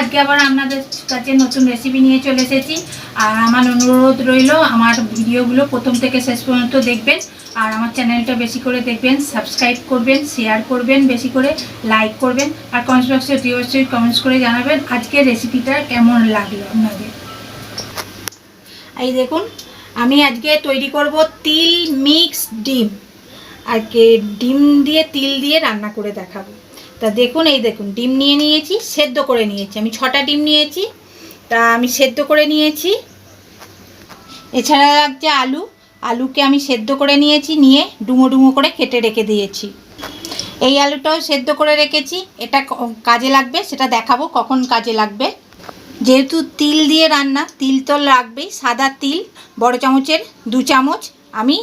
আজকে আবার আপনাদের কাছে নতুন রেসিপি নিয়ে চলে এসেছি। আর আমার অনুরোধ রইল, আমার ভিডিওগুলো প্রথম থেকে শেষ পর্যন্ত দেখবেন। আর আমার চ্যানেলটা বেশি করে দেখবেন সাবস্ক্রাইব করবেন শেয়ার করবেন, বেশি করে লাইক করবেন। আর কমেন্টস বক্সে অতি অবশ্যই কমেন্টস করে জানাবেন আজকে রেসিপিটা কেমন লাগল আপনাদের। এই দেখুন, আমি আজকে তৈরি করব তিল মিক্স ডিম। আর কে ডিম দিয়ে, তিল দিয়ে রান্না করে দেখাবো। তা দেখুন, এই দেখুন, ডিম নিয়ে নিয়েছি, সেদ্ধ করে নিয়েছি। আমি ছটা ডিম নিয়েছি, তা আমি সেদ্ধ করে নিয়েছি। এছাড়া লাগছে আলু, আলুকে আমি সেদ্ধ করে নিয়েছি, নিয়ে ডুমো ডুমো করে কেটে রেখে দিয়েছি। এই আলুটাও সেদ্ধ করে রেখেছি, এটা কাজে লাগবে, সেটা দেখাবো কখন কাজে লাগবে। যেহেতু তিল দিয়ে রান্না, তিল তো লাগবেই, সাদা তিল, বড় চামচের দু চামচ আমি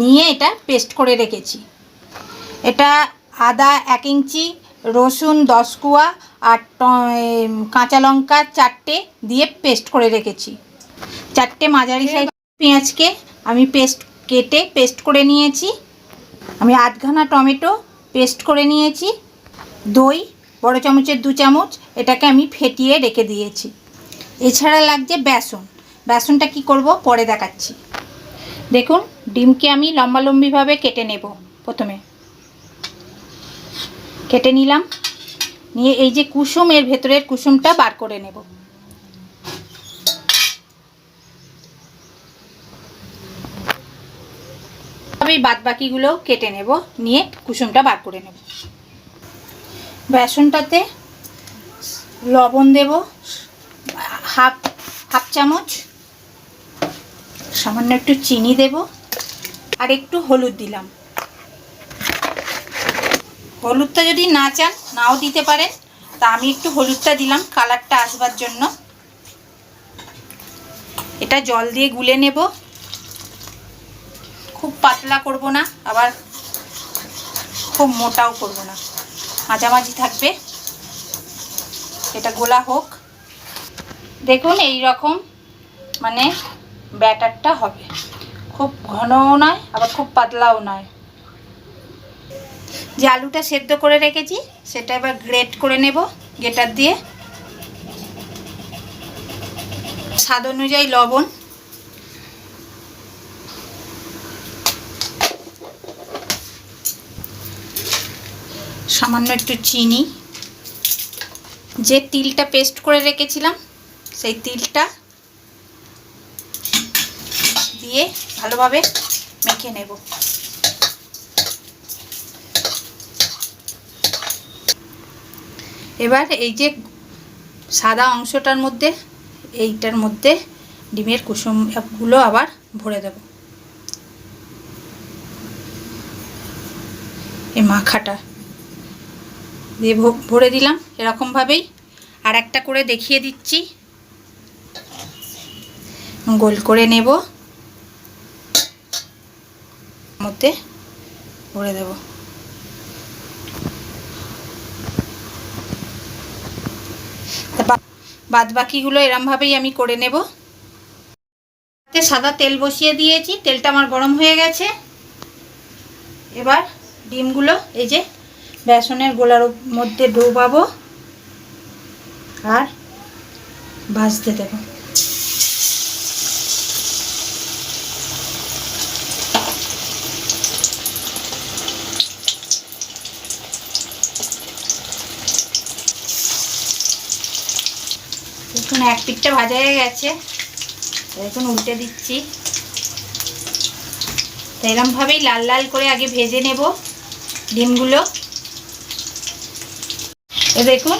নিয়ে এটা পেস্ট করে রেখেছি। এটা আদা এক ইঞ্চি রসুন দশ কুয়া আর কাঁচা লঙ্কা চারটে দিয়ে পেস্ট করে রেখেছি। চারটে মাঝারি সাইজ পেঁয়াজকে আমি পেস্ট কেটে পেস্ট করে নিয়েছি। আমি আধখানা টমেটো পেস্ট করে নিয়েছি। দই বড় চামচের দু চামচ এটাকে আমি ফেটিয়ে রেখে দিয়েছি। এছাড়া লাগছে বেসন। বেসনটা কি করব পরে দেখাচ্ছি। দেখুন ডিমকে আমি লম্বালম্বিভাবে কেটে নেব প্রথমে। কেটে নিলাম। নিয়ে এই যে কুসুম, এর ভেতরের কুসুমটা বার করে নেব। আমি বাদ বাকিগুলো কেটে নেব, নিয়ে কুসুমটা বার করে নেব। বেসনটাতে লবণ দেব, হাফ হাফ চামচ। সামান্য একটু চিনি দেব, আর একটু হলুদ দিলাম। হলুদটা যদি না চান, নাও দিতে পারেন। তা আমি একটু হলুদটা দিলাম, কালারটা আসবার জন্য। এটা জল দিয়ে গুলে নেব। খুব পাতলা করব না, আবার খুব মোটাও করব না। মাঝামাঝি থাকবে। এটা গোলা হোক। দেখুন এই রকম মানে ব্যাটারটা হবে। খুব ঘনও নয়, আবার খুব পাতলাও নয়। যে আলুটা সেদ্ধ করে রেখেছি, সেটা এবার গ্রেট করে নেব গেটার দিয়ে। স্বাদ অনুযায়ী লবণ। সামান্য একটু চিনি। যে তিলটা পেস্ট করে রেখেছিলাম, সেই তিলটা দিয়ে ভালোভাবে মেখে নেব। এবার এই যে সাদা অংশটার মধ্যে, এইটার মধ্যে ডিমের কুসুমগুলো আবার ভরে দেব। এই মাখাটা দিয়ে ভরে দিলাম এরকমভাবেই। আর একটা করে দেখিয়ে দিচ্ছি। গোল করে নেব। মধ্যে ভরে দেব। বাদ বাকিগুলো এরমভাবেই আমি করে নেব। সাদা তেল বসিয়ে দিয়েছি, তেলটা আমার গরম হয়ে গেছে। এবার ডিমগুলো এই যে বেসনের গোলার মধ্যে ডোবাবো আর ভাজতে দেবো। দেখুন, এক পিঠটা ভাজা হয়ে গেছে। দেখুন উল্টে দিচ্ছি। তো এরমভাবেই লাল লাল করে আগে ভেজে নেব ডিমগুলো। এ দেখুন,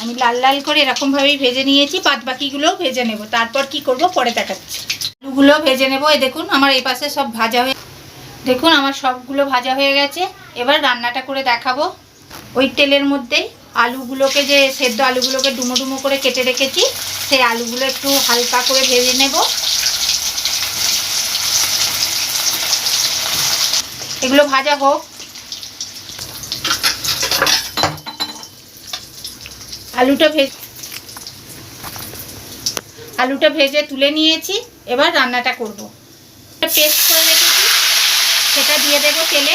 আমি লাল লাল করে এরকমভাবেই ভেজে নিয়েছি বাদ বাকিগুলোও ভেজে নেব। তারপর কি করব পরে দেখাচ্ছি। আলুগুলো ভেজে নেব, এ দেখুন, আমার এই পাশে সব ভাজা হয়ে দেখুন, আমার সবগুলো ভাজা হয়ে গেছে। এবার রান্নাটা করে দেখাবো। ওই তেলের মধ্যেই আলুগুলোকে যে সেদ্ধ আলুগুলোকে ডুমো ডুমো করে কেটে রেখেছি, সেই আলুগুলো একটু হালকা করে ভেজে নেব। এগুলো ভাজা হোক। আলুটা ভেজ আলুটা ভেজে তুলে নিয়েছি, এবার রান্নাটা করব। পেস্ট করে রেখেছি, সেটা দিয়ে দেবো তেলে।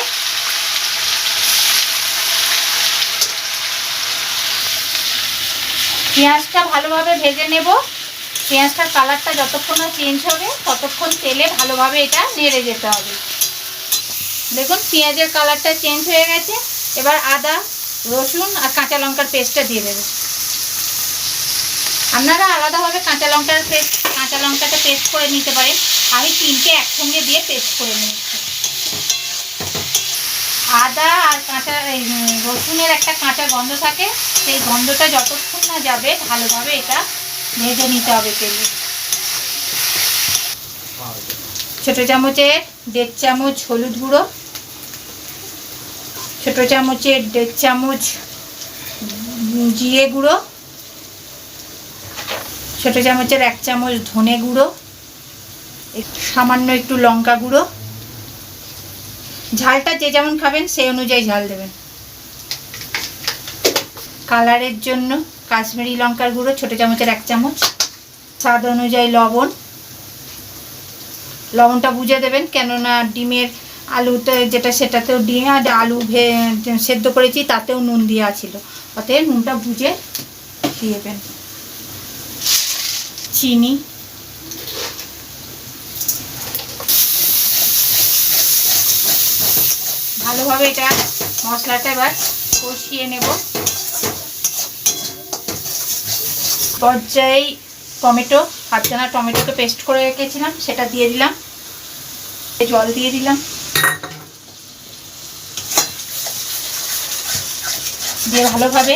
পেঁয়াজটা ভালোভাবে ভেজে নেব। পেঁয়াজটার কালারটা যতক্ষণ না চেঞ্জ হবে, ততক্ষণ তেলে ভালোভাবে এটা নেড়ে যেতে হবে। দেখুন, পেঁয়াজের কালারটা চেঞ্জ হয়ে গেছে। এবার আদা, রসুন আর কাঁচা লঙ্কার পেস্টটা দিয়ে দেবে। আপনারা আলাদাভাবে কাঁচা লঙ্কার পেস্ট, কাঁচা লঙ্কাটা পেস্ট করে নিতে পারেন। আমি তিনটে একসঙ্গে দিয়ে পেস্ট করে নিয়েছি আদা আর কাঁচা রসুনের একটা কাঁচা গন্ধ থাকে, সেই গন্ধটা যতক্ষণ না যাবে, ভালোভাবে এটা ভেজে নিতে হবে তেলে। ছোটো চামচের দেড় চামচ হলুদ গুঁড়ো, ছোটো চামচের দেড় চামচ জিরে গুঁড়ো, ছোটো চামচের এক চামচ ধনে গুঁড়ো সামান্য একটু লঙ্কা গুঁড়ো ঝালটা যে যেমন খাবেন, সেই অনুযায়ী ঝাল দেবেন। কালারের জন্য কাশ্মীরি লঙ্কার গুঁড়ো, ছোটো চামচের এক চামচ। স্বাদ অনুযায়ী লবণ। লবণটা বুঝে দেবেন, কেননা ডিমের আলুতে যেটা সেটাতেও ডিম আর আলু ভে- সেদ্ধ করেছি, তাতেও নুন দেওয়া ছিল। অতএব নুনটা বুঝে দিয়েবেন চিনি। ভালোভাবে এটা মশলাটা এবার কষিয়ে নেব। পর্যায়ে টমেটো হাফজানা টমেটোকে পেস্ট করে রেখেছিলাম, সেটা দিয়ে দিলাম। জল দিয়ে দিলাম। দিয়ে ভালোভাবে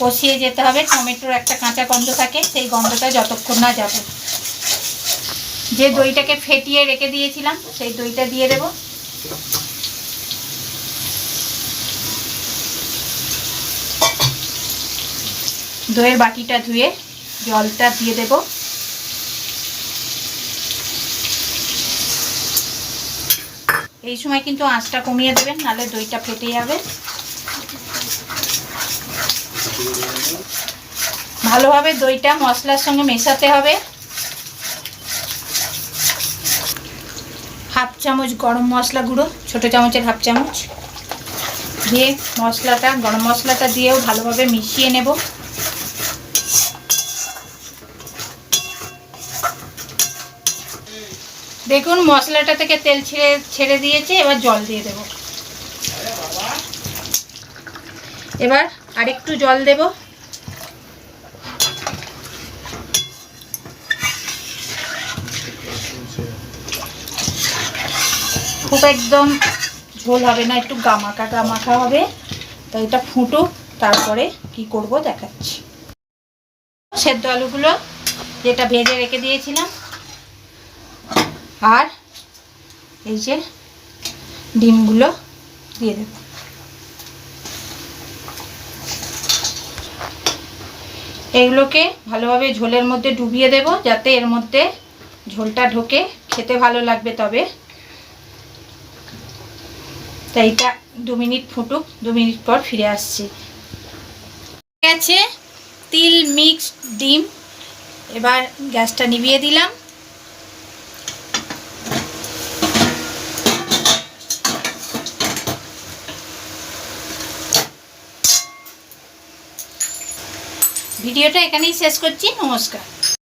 কষিয়ে যেতে হবে। টমেটোর একটা কাঁচা গন্ধ থাকে, সেই গন্ধটা যতক্ষণ না যাবে। যে দইটাকে ফেটিয়ে রেখে দিয়েছিলাম, সেই দইটা দিয়ে দেব। দইয়ের বাটিটা ধুয়ে জলটা দিয়ে দেব। এই সময় কিন্তু আঁচটা কমিয়ে দেবেন, নাহলে দইটা ফেটে যাবে। ভালোভাবে দইটা মশলার সঙ্গে মেশাতে হবে। হাফ চামচ গরম মশলা গুঁড়ো, ছোটো চামচের হাফ চামচ। দিয়ে মশলাটা, গরম মশলাটা দিয়েও ভালোভাবে মিশিয়ে নেব। দেখুন, মশলাটা থেকে তেল ছেড়ে ছেড়ে দিয়েছে, এবার জল দিয়ে দেব। এবার আরেকটু জল দেব। খুব একদম ঝোল হবে না, একটু গামাকা গামাখা হবে। তাই এটা ফুটুক, তারপরে কি করব দেখাচ্ছি। সেদ্ধ আলুগুলো যেটা ভেজে রেখে দিয়েছিলাম আর এই যে ডিমগুলো দিয়ে দেব। এগুলোকে ভালোভাবে ঝোলের মধ্যে ডুবিয়ে দেব যাতে এর মধ্যে ঝোলটা ঢোকে, খেতে ভালো লাগবে তবে। তাই এটা দু মিনিট ফুটুক, দু মিনিট পর ফিরে আসছি। গেছে তিল মিক্সড ডিম। এবার গ্যাসটা নিভিয়ে দিলাম। ভিডিওটা এখানেই শেষ করছি নমস্কার।